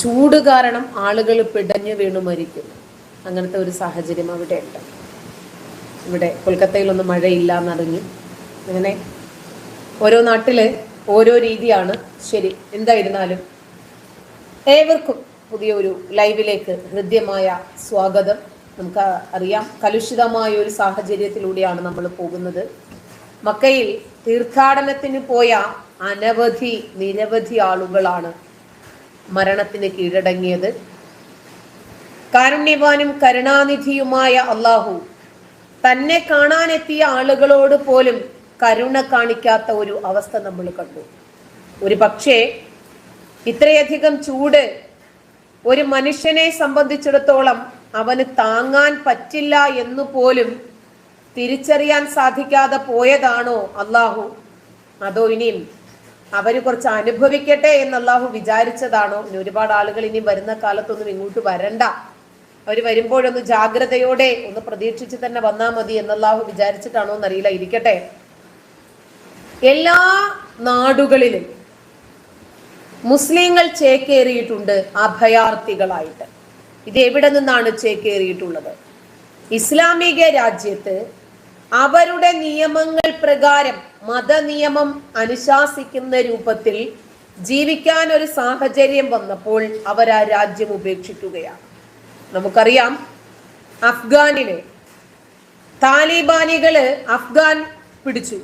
ചൂട് കാരണം ആളുകൾ പിടഞ്ഞു വീണു മരിക്കുന്നു. അങ്ങനത്തെ ഒരു സാഹചര്യം അവിടെ ഉണ്ട് ഇവിടെ കൊൽക്കത്തയിലൊന്നും മഴയില്ല എന്നറിഞ്ഞു. അങ്ങനെ ഓരോ നാട്ടിൽ ഓരോ രീതിയാണ്. ശരി എന്തായിരുന്നാലും ഏവർക്കും പുതിയൊരു ലൈവിലേക്ക് ഹൃദ്യമായ സ്വാഗതം. നമുക്ക് അറിയാം കലുഷിതമായ ഒരു സാഹചര്യത്തിലൂടെയാണ് നമ്മൾ പോകുന്നത്. മക്കയിൽ തീർത്ഥാടനത്തിന് പോയ അനവധി നിരവധി ആളുകളാണ് മരണത്തിന് കീഴടങ്ങിയത്. കാരുണ്യവാനും കരുണാനിധിയുമായ അള്ളാഹു തന്നെ കാണാനെത്തിയ ആളുകളോട് പോലും കരുണ കാണിക്കാത്ത ഒരു അവസ്ഥ നമ്മൾ കണ്ടു. ഒരു പക്ഷേ ഇത്രയധികം ചൂട് ഒരു മനുഷ്യനെ സംബന്ധിച്ചിടത്തോളം അവന് താങ്ങാൻ പറ്റില്ല എന്നു പോലും തിരിച്ചറിയാൻ സാധിക്കാതെ പോയതാണോ അള്ളാഹു അതോ ഇനിയും അവർ കുറച്ച് അനുഭവിക്കട്ടെ എന്ന് വിചാരിച്ചതാണോ? ഇനി ഒരുപാട് ആളുകൾ ഇനി വരുന്ന കാലത്തൊന്നും ഇങ്ങോട്ട് വരണ്ട. അവർ വരുമ്പോഴൊന്ന് ജാഗ്രതയോടെ ഒന്ന് പ്രതീക്ഷിച്ച് തന്നെ വന്നാൽ മതി എന്നല്ലാഹു വിചാരിച്ചിട്ടാണോ എന്നറിയില്ല ഇരിക്കട്ടെ. എല്ലാ നാടുകളിലും മുസ്ലിങ്ങൾ ചേക്കേറിയിട്ടുണ്ട് അഭയാർത്ഥികളായിട്ട്. ഇത് എവിടെ നിന്നാണ് ചേക്കേറിയിട്ടുള്ളത്? ഇസ്ലാമിക രാജ്യത്ത് അവരുടെ നിയമങ്ങൾ പ്രകാരം മതനിയമം അനുശാസിക്കുന്ന രൂപത്തിൽ ജീവിക്കാൻ ഒരു സാഹചര്യം വന്നപ്പോൾ അവർ ആ രാജ്യം ഉപേക്ഷിക്കുകയാണ്. നമുക്കറിയാം അഫ്ഗാനിലെ താലിബാനികൾ അഫ്ഗാൻ പിടിച്ചു.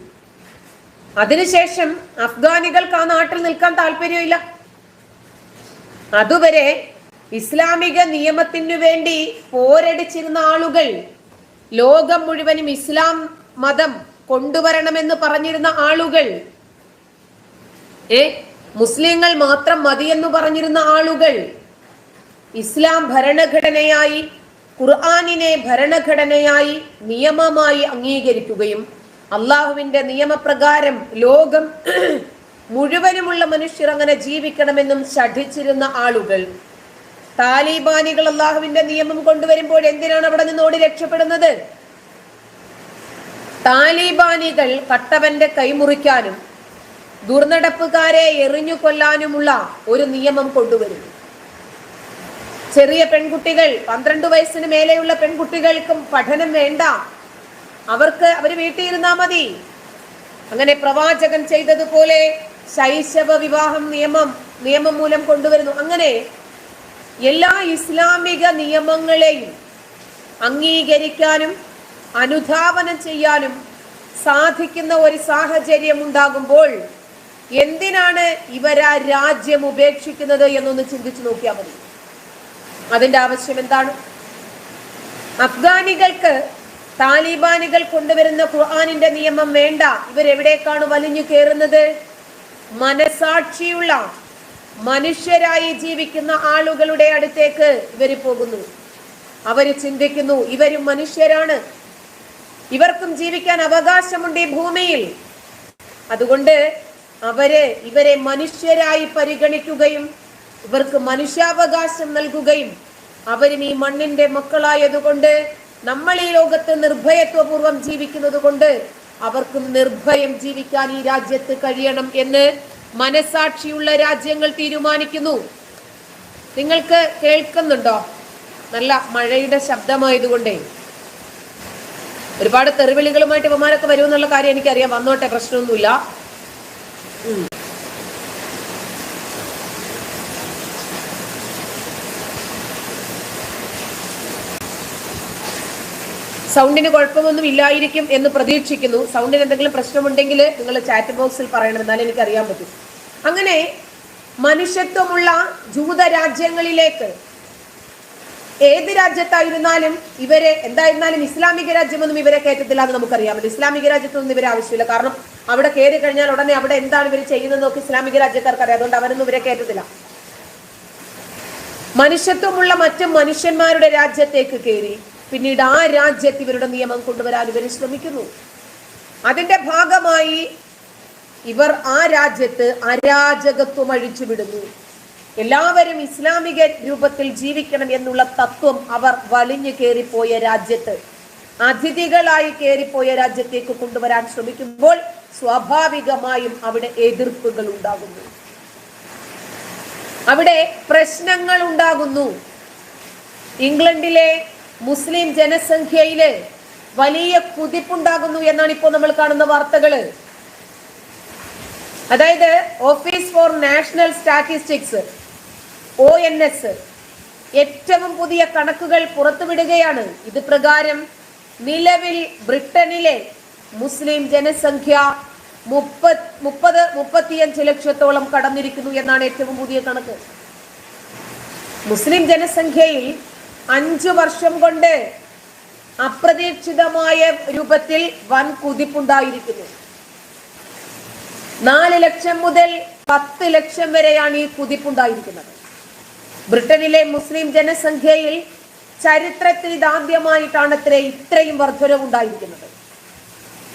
അതിനുശേഷം അഫ്ഗാനികൾക്ക് ആ നാട്ടിൽ നിൽക്കാൻ താല്പര്യമില്ല. അതുവരെ ഇസ്ലാമിക നിയമത്തിനു വേണ്ടി പോരടിച്ചിരുന്ന ആളുകൾ ലോകം മുഴുവനും ഇസ്ലാം മതം കൊണ്ടുവരണമെന്ന് പറഞ്ഞിരുന്ന ആളുകൾ ഏ മുസ്ലിങ്ങൾ മാത്രം മതിയെന്ന് പറഞ്ഞിരുന്ന ആളുകൾ ഇസ്ലാം ഭരണഘടനയായി ഖുർആാനിനെ ഭരണഘടനയായി നിയമമായി അംഗീകരിക്കുകയും അള്ളാഹുവിന്റെ നിയമപ്രകാരം ലോകം മുഴുവനുമുള്ള മനുഷ്യർ അങ്ങനെ ജീവിക്കണമെന്നും ശഠിച്ചിരുന്ന ആളുകൾ താലിബാനികൾ അള്ളാഹുവിന്റെ നിയമം കൊണ്ടുവരുമ്പോൾ എന്തിനാണ് അവിടെ നിന്ന് ഓടി രക്ഷപ്പെടുന്നത്? താലിബാനികൾ കട്ടവന്റെ കൈമുറിക്കാനും ദുർനടപ്പുകാരെ എറിഞ്ഞു കൊല്ലാനുമുള്ള ഒരു നിയമം കൊണ്ടുവരുന്നു ചെറിയ പെൺകുട്ടികൾ പന്ത്രണ്ട് വയസ്സിന് മേലെയുള്ള പെൺകുട്ടികൾക്കും പഠനം വേണ്ട. അവർക്ക് അവർ വീട്ടിൽ ഇരുന്നാ മതി. അങ്ങനെ പ്രവാചകൻ ചെയ്തതുപോലെ ശൈശവ വിവാഹം നിയമം നിയമം മൂലം കൊണ്ടുവരുന്നു. അങ്ങനെ എല്ലാ ഇസ്ലാമിക നിയമങ്ങളെയും അംഗീകരിക്കാനും അനുധാവനം ചെയ്യാനും സാധിക്കുന്ന ഒരു സാഹചര്യം ഉണ്ടാകുമ്പോൾ എന്തിനാണ് ഇവരാ രാജ്യം ഉപേക്ഷിക്കുന്നത് എന്നൊന്ന് ചിന്തിച്ചു നോക്കിയാൽ മതി. അതിന്റെ ആവശ്യം എന്താണ്? അഫ്ഗാനികൾക്ക് താലിബാനികൾ കൊണ്ടുവരുന്ന ഖുർആാനിന്റെ നിയമം വേണ്ട. ഇവരെവിടേക്കാണ് വലിഞ്ഞു കയറുന്നത്? മനസാക്ഷിയുള്ള മനുഷ്യരായി ജീവിക്കുന്ന ആളുകളുടെ അടുത്തേക്ക് ഇവർ പോകുന്നു. അവർ ചിന്തിക്കുന്നു ഇവരും മനുഷ്യരാണ്. ഇവർക്കും ജീവിക്കാൻ അവകാശമുണ്ട് ഈ ഭൂമിയിൽ. അതുകൊണ്ട് അവർ ഇവരെ മനുഷ്യരായി പരിഗണിക്കുകയും ഇവർക്ക് മനുഷ്യാവകാശം നൽകുകയും അവരും ഈ മണ്ണിന്റെ മക്കളായതുകൊണ്ട് നമ്മൾ ഈ ലോകത്ത് നിർഭയത്വപൂർവം ജീവിക്കുന്നത് കൊണ്ട് അവർക്കും നിർഭയം ജീവിക്കാൻ ഈ രാജ്യത്ത് കഴിയണം എന്ന് മനസാക്ഷിയുള്ള രാജ്യങ്ങൾ തീരുമാനിക്കുന്നു. നിങ്ങൾക്ക് കേൾക്കുന്നുണ്ടോ? നല്ല മഴയുടെ ശബ്ദമായതുകൊണ്ടേ. ഒരുപാട് തെറിവിളികളുമായിട്ട് ഇവന്മാരൊക്കെ വരുമെന്നുള്ള കാര്യം എനിക്കറിയാം. വന്നോട്ടെ പ്രശ്നമൊന്നുമില്ല. സൗണ്ടിന് കുഴപ്പമൊന്നും ഇല്ലായിരിക്കും എന്ന് പ്രതീക്ഷിക്കുന്നു. സൗണ്ടിന് എന്തെങ്കിലും പ്രശ്നമുണ്ടെങ്കിൽ നിങ്ങൾ ചാറ്റ് ബോക്സിൽ പറയണം. എന്നാലും എനിക്ക് അറിയാൻ പറ്റും. അങ്ങനെ മനുഷ്യത്വമുള്ള ജൂത രാജ്യങ്ങളിലേക്ക് ഏത് രാജ്യത്തായിരുന്നാലും ഇവരെ എന്തായിരുന്നാലും ഇസ്ലാമിക രാജ്യമൊന്നും ഇവരെ കയറ്റത്തില്ല എന്ന് നമുക്കറിയാം. ഇസ്ലാമിക രാജ്യത്തൊന്നും ഇവരെ ആവശ്യമില്ല. കാരണം അവിടെ കയറി കഴിഞ്ഞാൽ ഉടനെ അവിടെ എന്താണ് ഇവർ ചെയ്യുന്നതെന്നൊക്കെ ഇസ്ലാമിക രാജ്യക്കാർക്ക് അറിയാം അതുകൊണ്ട് അവരൊന്നും ഇവരെ കയറ്റത്തില്ല. മനുഷ്യത്വമുള്ള മറ്റു മനുഷ്യന്മാരുടെ രാജ്യത്തേക്ക് കയറി പിന്നീട് ആ രാജ്യത്ത് ഇവരുടെ നിയമം കൊണ്ടുവരാൻ ഇവർ ശ്രമിക്കുന്നു. അതിന്റെ ഭാഗമായി ഇവർ ആ രാജ്യത്ത് അരാജകത്വം അഴിച്ചുവിടുന്നു. എല്ലാവരും ഇസ്ലാമിക രൂപത്തിൽ ജീവിക്കണം എന്നുള്ള തത്വം അവർ വലിഞ്ഞു കയറിപ്പോയ രാജ്യത്ത് അതിഥികളായി കയറിപ്പോയ രാജ്യത്തേക്ക് കൊണ്ടുവരാൻ ശ്രമിക്കുമ്പോൾ സ്വാഭാവികമായും അവിടെ എതിർപ്പുകൾ ഉണ്ടാകുന്നു. അവിടെ പ്രശ്നങ്ങൾ ഉണ്ടാകുന്നു. ഇംഗ്ലണ്ടിലെ മുസ്ലിം ജനസംഖ്യയിൽ വലിയ കുതിപ്പുണ്ടാകുന്നു എന്നാണ് ഇപ്പോൾ നമ്മൾ കാണുന്ന വാർത്തകൾ. അതായത് office for national statistics O N S ഏറ്റവും പുതിയ കണക്കുകൾ പുറത്തുവിടുകയാണ്. ഇത് പ്രകാരം നിലവിൽ ബ്രിട്ടനിലെ മുസ്ലിം ജനസംഖ്യ മുപ്പത് മുപ്പത് മുപ്പത്തിയഞ്ച് ലക്ഷത്തോളം കടന്നിരിക്കുന്നു എന്നാണ് ഏറ്റവും പുതിയ കണക്ക്. മുസ്ലിം ജനസംഖ്യയിൽ അഞ്ചു വർഷം കൊണ്ട് അപ്രതീക്ഷിതമായ രൂപത്തിൽ വൻ കുതിപ്പുണ്ടായിരിക്കുന്നു. നാല് ലക്ഷം മുതൽ പത്ത് ലക്ഷം വരെയാണ് ഈ കുതിപ്പുണ്ടായിരിക്കുന്നത്. ബ്രിട്ടനിലെ മുസ്ലിം ജനസംഖ്യയിൽ ചരിത്രത്തിൽ ഇതാദ്യമായിട്ടാണ് അത്ര ഇത്രയും വർധനവുണ്ടായിരിക്കുന്നത്.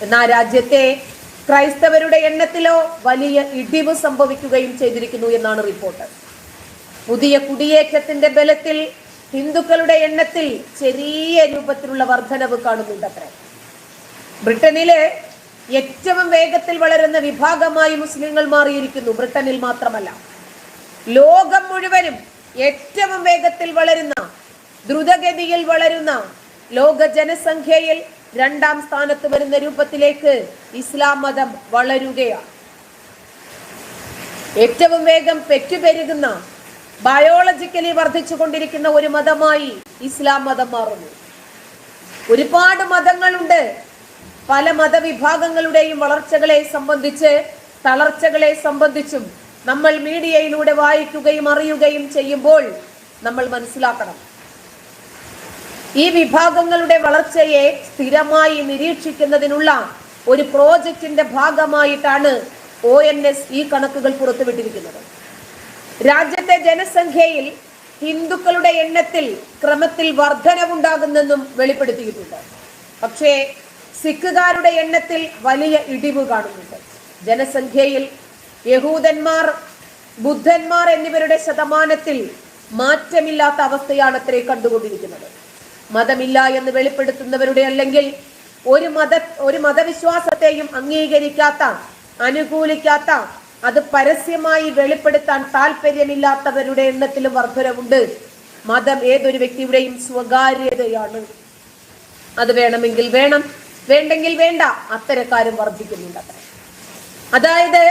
എന്നാൽ രാജ്യത്തെ ക്രൈസ്തവരുടെ എണ്ണത്തിലോ വലിയ ഇടിവ് സംഭവിക്കുകയും ചെയ്തിരിക്കുന്നു എന്നാണ് റിപ്പോർട്ട്. പുതിയ കുടിയേറ്റത്തിന്റെ ബലത്തിൽ ഹിന്ദുക്കളുടെ എണ്ണത്തിൽ ചെറിയ രൂപത്തിലുള്ള വർധനവ് കാണുന്നുണ്ടത്രേ. ബ്രിട്ടനിലെ ഏറ്റവും വേഗത്തിൽ വളരുന്ന വിഭാഗമായി മുസ്ലിങ്ങൾ മാറിയിരിക്കുന്നു. ബ്രിട്ടനിൽ മാത്രമല്ല. ലോകം മുഴുവനും ഏറ്റവും വേഗത്തിൽ വളരുന്ന ദ്രുതഗതിയിൽ വളരുന്ന ലോക ജനസംഖ്യയിൽ രണ്ടാം സ്ഥാനത്ത് വരുന്ന രൂപത്തിലേക്ക് ഇസ്ലാം മതം വളരുകയാണ്. ഏറ്റവും വേഗം പെറ്റുപെരുകുന്ന ബയോളജിക്കലി വർദ്ധിച്ചുകൊണ്ടിരിക്കുന്ന ഒരു മതമായി ഇസ്ലാം മതം മാറുന്നു. ഒരുപാട് മതങ്ങളുണ്ട്. പല മതവിഭാഗങ്ങളുടെയും വളർച്ചകളെ സംബന്ധിച്ച് തളർച്ചകളെ സംബന്ധിച്ചും നമ്മൾ മീഡിയയിലൂടെ വായിക്കുകയും അറിയുകയും ചെയ്യുമ്പോൾ നമ്മൾ മനസ്സിലാക്കണം. ഈ വിഭാഗങ്ങളുടെ വളർച്ചയെ സ്ഥിരമായി നിരീക്ഷിക്കുന്നതിനുള്ള ഒരു പ്രോജക്റ്റിന്റെ ഭാഗമായിട്ടാണ് ഒ ഈ കണക്കുകൾ പുറത്തുവിട്ടിരിക്കുന്നത്. രാജ്യത്തെ ജനസംഖ്യയിൽ ഹിന്ദുക്കളുടെ എണ്ണത്തിൽ ക്രമത്തിൽ വർധനവുണ്ടാകുന്നെന്നും വെളിപ്പെടുത്തിയിട്ടുണ്ട്. പക്ഷേ സിഖുകാരുടെ എണ്ണത്തിൽ വലിയ ഇടിവ് കാണുന്നുണ്ട്. ജനസംഖ്യയിൽ യഹൂദന്മാർ ബുദ്ധന്മാർ എന്നിവരുടെ ശതമാനത്തിൽ മാറ്റമില്ലാത്ത അവസ്ഥയാണ് അത്രേ കണ്ടുകൊണ്ടിരിക്കുന്നത്. മതമില്ല എന്ന് വെളിപ്പെടുത്തുന്നവരുടെ അല്ലെങ്കിൽ ഒരു മത ഒരു മതവിശ്വാസത്തെയും അംഗീകരിക്കാത്ത അനുകൂലിക്കാത്ത അത് പരസ്യമായി വെളിപ്പെടുത്താൻ താല്പര്യമില്ലാത്തവരുടെ എണ്ണത്തിലും വർധനവുണ്ട്. മതം ഏതൊരു വ്യക്തിയുടെയും സ്വകാര്യതയാണ്. അത് വേണമെങ്കിൽ വേണം വേണ്ടെങ്കിൽ വേണ്ട അത്തരക്കാരും വർദ്ധിക്കുന്നുണ്ട് അത്ര. അതായത്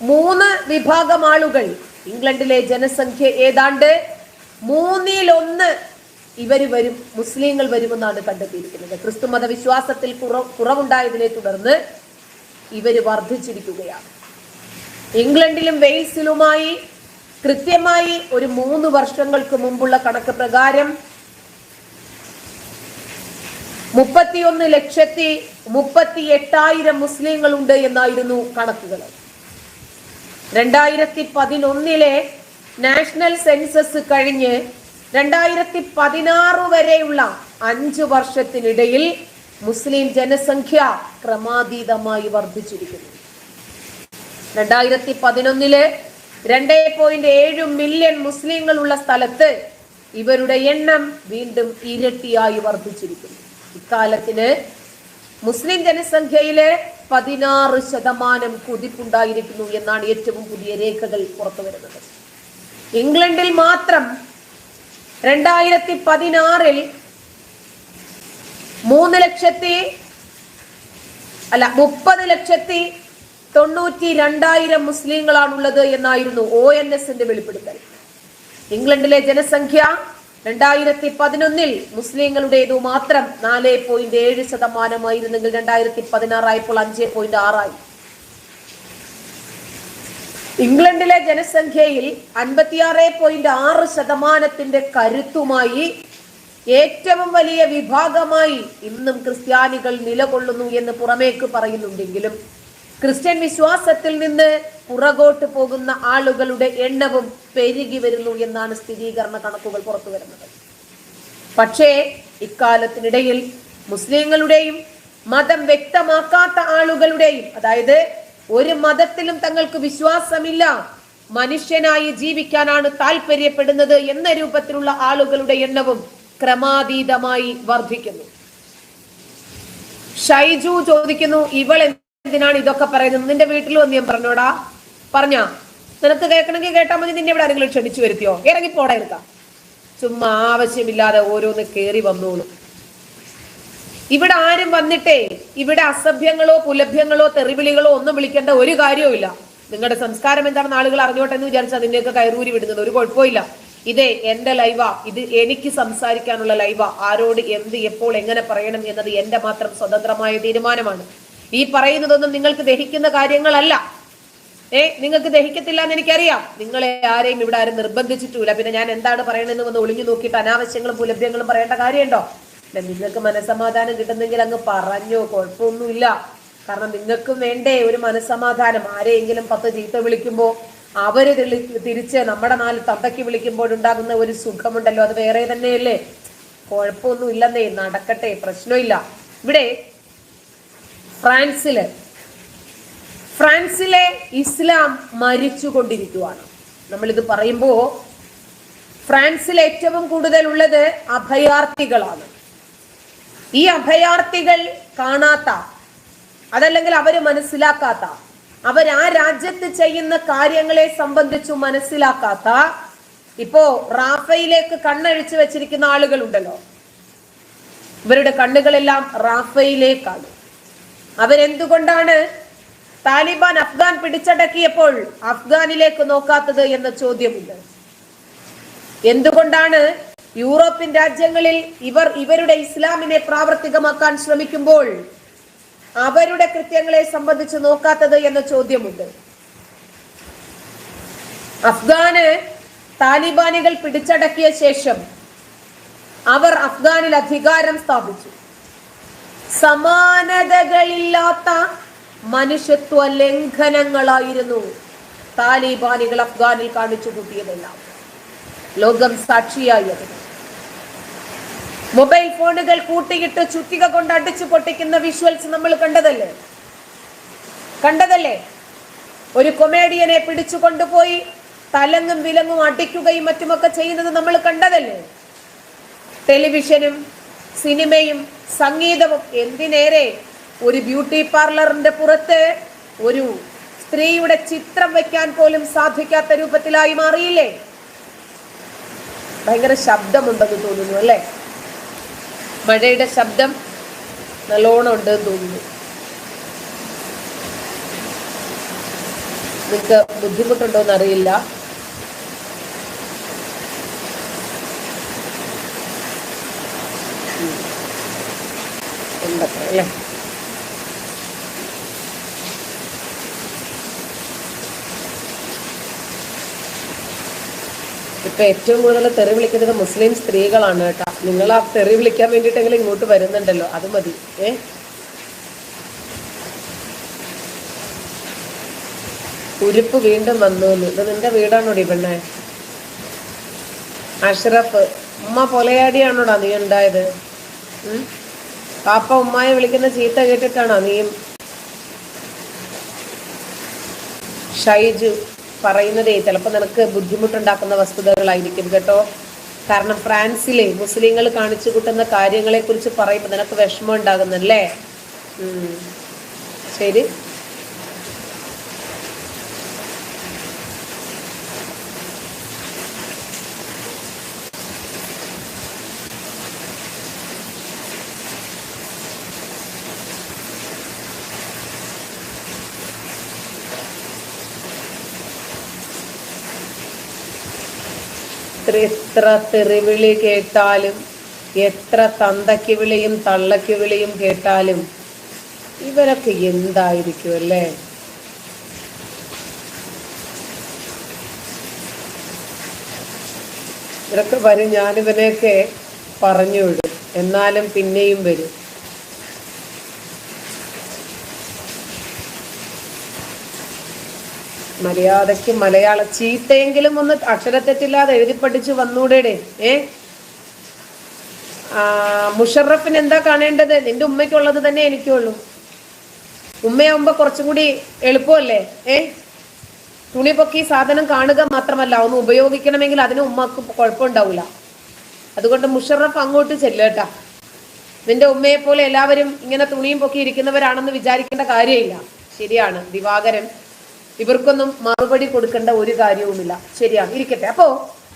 മൂന്ന് വിഭാഗം ആളുകൾ ഇംഗ്ലണ്ടിലെ ജനസംഖ്യ ഏതാണ്ട് മൂന്നിലൊന്ന് ഇവർ വരും മുസ്ലിങ്ങൾ വരുമെന്നാണ് കണ്ടെത്തിയിരിക്കുന്നത്. ക്രിസ്തുമത വിശ്വാസത്തിൽ കുറവ് കുറവുണ്ടായതിനെ തുടർന്ന് ഇവർ വർദ്ധിച്ചിരിക്കുകയാണ്. ഇംഗ്ലണ്ടിലും വെയിൽസിലുമായി കൃത്യമായി ഒരു മൂന്ന് വർഷങ്ങൾക്ക് മുമ്പുള്ള കണക്ക് പ്രകാരം മുപ്പത്തിയൊന്ന് ലക്ഷത്തി മുപ്പത്തി എട്ടായിരം മുസ്ലിങ്ങളുണ്ട് എന്നായിരുന്നു കണക്കുകൾ. രണ്ടായിരത്തി പതിനൊന്നിലെ നാഷണൽ സെൻസസ് കഴിഞ്ഞ് രണ്ടായിരത്തി പതിനാറ് വരെയുള്ള അഞ്ച് വർഷത്തിനിടയിൽ മുസ്ലിം ജനസംഖ്യ ക്രമാതീതമായി വർദ്ധിച്ചിരിക്കുന്നു. രണ്ടായിരത്തി പതിനൊന്നിൽ രണ്ടേ പോയിന്റ് ഏഴ് മില്യൺ മുസ്ലിങ്ങളുള്ള സ്ഥലത്ത് ഇവരുടെ എണ്ണം വീണ്ടും ഇരട്ടിയായി വർദ്ധിച്ചിരിക്കുന്നു. ഇക്കാലത്തിന് മുസ്ലിം ജനസംഖ്യയിലെ പതിനാറ് ശതമാനം കുതിപ്പുണ്ടായിരിക്കുന്നു എന്നാണ് ഏറ്റവും പുതിയ രേഖകൾ പുറത്തു വരുന്നത് ഇംഗ്ലണ്ടിൽ മാത്രം രണ്ടായിരത്തി പതിനാറിൽ മൂന്ന് ലക്ഷത്തി അല്ല മുപ്പത് ലക്ഷത്തി തൊണ്ണൂറ്റി രണ്ടായിരം മുസ്ലിങ്ങളാണുള്ളത് എന്നായിരുന്നു ഒ എൻ എസിന്റെ വെളിപ്പെടുത്തൽ. ഇംഗ്ലണ്ടിലെ ജനസംഖ്യ രണ്ടായിരത്തി പതിനൊന്നിൽ മുസ്ലിങ്ങളുടേതു മാത്രം നാല് പോയിന്റ് ഏഴ് ശതമാനമായിരുന്നെങ്കിൽ രണ്ടായിരത്തി പതിനാറായപ്പോൾ അഞ്ച് പോയിന്റ് ആറായി. ഇംഗ്ലണ്ടിലെ ജനസംഖ്യയിൽ അൻപത്തിയാറ് പോയിന്റ് ആറ് ശതമാനത്തിന്റെ കരുത്തുമായി ഏറ്റവും വലിയ വിഭാഗമായി ഇന്നും ക്രിസ്ത്യാനികൾ നിലകൊള്ളുന്നു എന്ന് പുറമേക്ക് പറയുന്നുണ്ടെങ്കിലും ക്രിസ്ത്യൻ വിശ്വാസത്തിൽ നിന്ന് പുറകോട്ട് പോകുന്ന ആളുകളുടെ എണ്ണവും പെരുകി വരുന്നു എന്നാണ് സ്ഥിരീകരണ കണക്കുകൾ പുറത്തു വരുന്നത്. പക്ഷേ ഇക്കാലത്തിനിടയിൽ മുസ്ലിങ്ങളുടെയും മതം വ്യക്തമാക്കാത്ത ആളുകളുടെയും അതായത് ഒരു മതത്തിലും തങ്ങൾക്ക് വിശ്വാസമില്ല മനുഷ്യനായി ജീവിക്കാനാണ് താല്പര്യപ്പെടുന്നത് എന്ന രൂപത്തിലുള്ള ആളുകളുടെ എണ്ണവും ക്രമാതീതമായി വർദ്ധിക്കുന്നു. ഷൈജു ചോദിക്കുന്നു ഇവൾ എന്തിനാണ് ഇതൊക്കെ പറയുന്നത്? നിന്റെ വീട്ടിൽ വന്ന് ഞാൻ പറഞ്ഞോടാ. പറഞ്ഞ? നിനക്ക് കേൾക്കണമെങ്കിൽ കേട്ടാൽ മതി. നിന്നെ ഇവിടെ ആരെങ്കിലും ക്ഷണിച്ചു വരുത്തിയോ? പോടാ എടുക്കാം ചുമ്മാ ആവശ്യമില്ലാതെ ഓരോന്ന് കേറി വന്നോളൂ. ഇവിടെ ആരും വന്നിട്ടേ ഇവിടെ അസഭ്യങ്ങളോ പുലഭ്യങ്ങളോ തെറിവിളികളോ ഒന്നും വിളിക്കേണ്ട ഒരു കാര്യവും ഇല്ല. നിങ്ങളുടെ സംസ്കാരം എന്താണെന്ന് ആളുകൾ അറിഞ്ഞോട്ടെ എന്ന് വിചാരിച്ചാൽ അതിന്റെയൊക്കെ കയറൂരി വിടുന്നത്. ഒരു കുഴപ്പമില്ല ഇതേ എന്റെ ലൈവാ. ഇത് എനിക്ക് സംസാരിക്കാനുള്ള ലൈവ. ആരോട് എന്ത് എപ്പോൾ എങ്ങനെ പറയണം എന്നത് എന്റെ മാത്രം സ്വതന്ത്രമായ തീരുമാനമാണ്. ഈ പറയുന്നതൊന്നും നിങ്ങൾക്ക് ദഹിക്കുന്ന കാര്യങ്ങളല്ല. ഏ നിങ്ങൾക്ക് ദഹിക്കത്തില്ല എന്ന് എനിക്കറിയാം. നിങ്ങളെ ആരെയും ഇവിടെ ആരും നിർബന്ധിച്ചിട്ടില്ല പിന്നെ ഞാൻ എന്താണ് പറയണമെന്ന് വന്ന് ഒളിഞ്ഞു നോക്കിയിട്ട് അനാവശ്യങ്ങളും പുലഭ്യങ്ങളും പറയേണ്ട കാര്യമുണ്ടോ? അല്ല നിങ്ങൾക്ക് മനസ്സമാധാനം കിട്ടുന്നെങ്കിൽ അങ്ങ് പറഞ്ഞോ കുഴപ്പമൊന്നുമില്ല. കാരണം നിങ്ങൾക്കും വേണ്ടേ ഒരു മനസ്സമാധാനം. ആരെയെങ്കിലും പത്ത് ചീത്ത വിളിക്കുമ്പോൾ അവർ തിരിച്ച് നമ്മുടെ നാല് തന്തയ്ക്ക് വിളിക്കുമ്പോഴുണ്ടാകുന്ന ഒരു സുഖമുണ്ടല്ലോ. അത് വേറെ തന്നെയല്ലേ? കുഴപ്പമൊന്നും ഇല്ലെന്നേ നടക്കട്ടെ പ്രശ്നമില്ല. ഇവിടെ ഫ്രാൻസിൽ. ഫ്രാൻസിലെ ഇസ്ലാം മരിച്ചു കൊണ്ടിരിക്കുകയാണ് നമ്മളിത് പറയുമ്പോൾ ഫ്രാൻസിൽ ഏറ്റവും കൂടുതൽ ഉള്ളത് അഭയാർത്ഥികളാണ്. ഈ അഭയാർത്ഥികൾ കാണാത്ത അതല്ലെങ്കിൽ അവർ മനസ്സിലാക്കാത്ത അവർ ആ രാജ്യത്ത് ചെയ്യുന്ന കാര്യങ്ങളെ സംബന്ധിച്ചു മനസ്സിലാക്കാത്ത ഇപ്പോ റാഫയിലേക്ക് കണ്ണഴിച്ചു വെച്ചിരിക്കുന്ന ആളുകളുണ്ടല്ലോ. ഇവരുടെ കണ്ണുകളെല്ലാം റാഫയിലേക്കാണ്. അവരെന്തുകൊണ്ടാണ് താലിബാൻ അഫ്ഗാൻ പിടിച്ചടക്കിയപ്പോൾ അഫ്ഗാനിലേക്ക് നോക്കാത്തത് എന്ന ചോദ്യമുണ്ട്. എന്തുകൊണ്ടാണ് യൂറോപ്യൻ രാജ്യങ്ങളിൽ ഇവർ ഇവരുടെ ഇസ്ലാമിനെ പ്രാവർത്തികമാക്കാൻ ശ്രമിക്കുമ്പോൾ അവരുടെ കൃത്യങ്ങളെ സംബന്ധിച്ച് നോക്കാത്തത് എന്ന ചോദ്യമുണ്ട്. അഫ്ഗാന് താലിബാനികൾ പിടിച്ചടക്കിയ ശേഷം അവർ അഫ്ഗാനിൽ അധികാരം സ്ഥാപിച്ചു. സമാനതകളില്ലാത്ത മനുഷ്യത്വ ലംഘനങ്ങളായിരുന്നു താലിബാനികൾ അഫ്ഗാനിൽ കാണിച്ചു കൂട്ടിയതെല്ലാം. ലോകം സാക്ഷിയായി അതിന് മൊബൈൽ ഫോണുകൾ കൂട്ടിയിട്ട് ചുറ്റിക കൊണ്ട് അടിച്ചു പൊട്ടിക്കുന്ന വിഷ്വൽസ് നമ്മൾ കണ്ടതല്ലേ? കണ്ടതല്ലേ? ഒരു കൊമേഡിയനെ പിടിച്ചു കൊണ്ടുപോയി തലങ്ങും വിലങ്ങും അടിക്കുകയും മറ്റുമൊക്കെ ചെയ്യുന്നത് നമ്മൾ കണ്ടതല്ലേ? ടെലിവിഷനും സിനിമയും സംഗീതവും എന്തിനേറെ? ഒരു ബ്യൂട്ടി പാർലറിന്റെ പുറത്ത് ഒരു സ്ത്രീയുടെ ചിത്രം വെക്കാൻ പോലും സാധിക്കാത്ത രൂപത്തിലായി മാറിയില്ലേ? ഭയങ്കര ശബ്ദമുണ്ടെന്ന് തോന്നുന്നു അല്ലേ? മഴയുടെ ശബ്ദം നല്ലോണം ഉണ്ട് എന്ന് തോന്നുന്നു. നിങ്ങൾക്ക് ബുദ്ധിമുട്ടുണ്ടോ എന്നറിയില്ല ഉം. ഉണ്ടത്രേ അല്ലേ? ഇപ്പൊ ഏറ്റവും കൂടുതൽ തെറി വിളിക്കുന്നത് മുസ്ലിം സ്ത്രീകളാണ് കേട്ടോ. നിങ്ങൾ ആ തെറി വിളിക്കാൻ വേണ്ടിയിട്ടെങ്കിലും ഇങ്ങോട്ട് വരുന്നുണ്ടല്ലോ അത് മതി. ഏ? ഉരുപ്പ് വീണ്ടും വന്നു ഇത് നിന്റെ വീടാണോടി പെണ്ണേ? അഷ്റഫ് ഉമ്മ പൊലയാടിയാണോടാ നീ ഉണ്ടായത്? ഉം? പാപ്പ ഉമ്മായെ വിളിക്കുന്ന ചീത്ത കേട്ടിട്ടാണോ നീയും ഷൈജു പറയുന്നതേ? ചിലപ്പോൾ നിനക്ക് ബുദ്ധിമുട്ടുണ്ടാക്കുന്ന വസ്തുതകളായിരിക്കും കേട്ടോ. കാരണം ഫ്രാൻസിലെ മുസ്ലിങ്ങൾ കാണിച്ചു കൂട്ടുന്ന കാര്യങ്ങളെ കുറിച്ച് പറയുമ്പോൾ നിനക്ക് വിഷമം ഉണ്ടാകുന്നല്ലേ. ശരി. എത്ര എത്ര തെറിവിളി കേട്ടാലും എത്ര തന്തയ്ക്ക് വിളിയും തള്ളയ്ക്ക് വിളിയും കേട്ടാലും ഇവരൊക്കെ എന്തായിരിക്കും അല്ലേ? ഇവരൊക്കെ വരും ഞാനിവനെയൊക്കെ പറഞ്ഞു വിടും എന്നാലും പിന്നെയും വരും. മര്യാദയ്ക്ക് മലയാള ചീത്തയെങ്കിലും ഒന്ന് അക്ഷരത്തെറ്റില്ലാതെ എഴുതി പഠിച്ച് വന്നൂടേടെ ഏ? മുഷറഫിന് എന്താ കാണേണ്ടത്? നിന്റെ ഉമ്മയ്ക്കുള്ളത് തന്നെ എനിക്കുള്ളൂ. ഉമ്മയാവുമ്പോ കുറച്ചും കൂടി എളുപ്പമല്ലേ ഏ? തുണി പൊക്കി സാധനം കാണുക മാത്രമല്ല ഒന്ന് ഉപയോഗിക്കണമെങ്കിൽ അതിന് ഉമ്മക്ക് കുഴപ്പമുണ്ടാവില്ല അതുകൊണ്ട് മുഷറഫ് അങ്ങോട്ട് ചെല്ലേട്ടാ. നിന്റെ ഉമ്മയെ പോലെ എല്ലാവരും ഇങ്ങനെ തുണിയും പൊക്കി ഇരിക്കുന്നവരാണെന്ന് വിചാരിക്കേണ്ട കാര്യമില്ല. ശരിയാണ് ദിവാകരൻ. ഇവർക്കൊന്നും മറുപടി കൊടുക്കേണ്ട ഒരു കാര്യവുമില്ല. ശരിയാണ്. ഇരിക്കട്ടെ. അപ്പോ